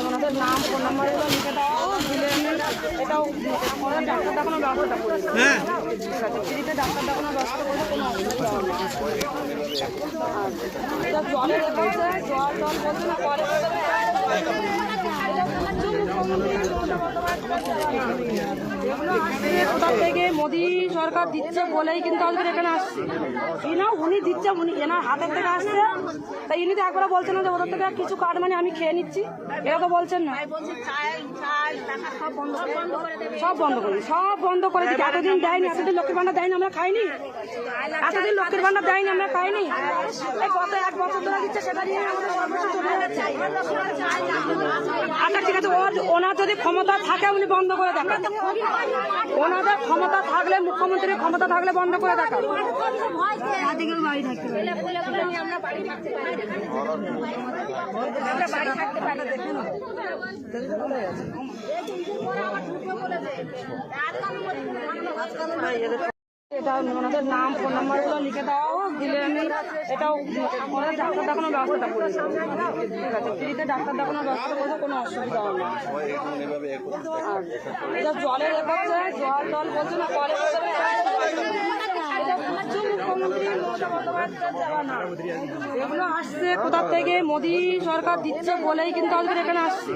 ওনাদের নাম phone number এগুলো লিখে ডাক্তার দেখানোর ব্যবস্থা করি হ্যাঁ ঠিক আছে ফ্রিতে জলে বলছে না পরে কোথা থেকে মোদি সরকার দিচ্ছে বলেই কিন্তু আজকে এখানে আসছে এই না উনি দিচ্ছে উনি এনার হাতের থেকে আসছে তাই ইনি তো একবার বলছেন যে ওদের থেকে কিছু কার্ড মানে আমি খেয়ে নিচ্ছি এটা তো বলছেন না সব বন্ধ করে সব বন্ধ করে দিচ্ছি এতদিন দেয়নি এতদিন লক্ষ্মীর ভান্ডার দেয়নি আমরা খাইনি এতদিন লক্ষ্মীর ভান্ডার দেয়নি আমরা খাইনি এক বছর ওনার যদি ক্ষমতা থাকে, উনি বন্ধ করে দেখান। ওনাদের ক্ষমতা থাকলে মুখ্যমন্ত্রীর ক্ষমতা থাকলে বন্ধ করে দেখান। এটা ওনাদের নাম ফোন নাম্বার লিখে দাও দিলে আমি এটাও ডাক্তার দেখানোর ব্যবস্থা করি। ঠিক আছে ফ্রিতে ডাক্তার দেখানোর ব্যবস্থা করলে কোনো অসুবিধা হবে না। আর এটা জলের রেখেছে জল টল বলছে না পরে এটা হচ্ছে মুখ্যমন্ত্রী মমতা বন্দ্যোপাধ্যায়ের দেওয়া না। এগুলো আসছে কোথা থেকে? মোদি সরকার দিচ্ছে বলেই কিন্তু আজকে এখানে আসছে।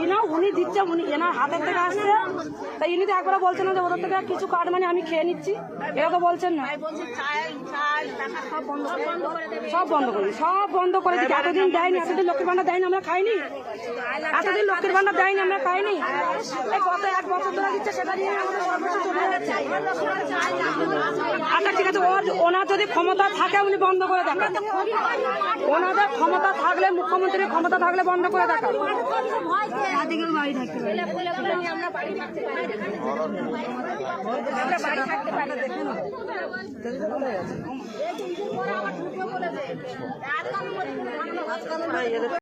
এই না উনি দিচ্ছে, উনি এনার হাতের থেকে আসছে। তাই ইনি তো একবার বলছেন না যে ওদের থেকে কিছু কার্ড মানে আমি খেয়ে নিচ্ছি। এটা তো বলছেন না। সব বন্ধ করে সব বন্ধ করে দিচ্ছি এতদিন দেয়নি, এতদিন লক্ষ্মীর ভান্ডার দেয়নি, আমরা খাইনি। এতদিন লক্ষ্মীর ভান্ডার দেয়নি, আমরা খাইনি। গত এক বছর ধরে দিচ্ছে সেটা নিয়ে আমাদের সর্বস্ব চলে যাচ্ছে। আচ্ছা ঠিক ওনার যদি ক্ষমতা থাকে, উনি বন্ধ করে দেখান। ওনাদের ক্ষমতা থাকলে, মুখ্যমন্ত্রীর ক্ষমতা থাকলে বন্ধ করে দেখান।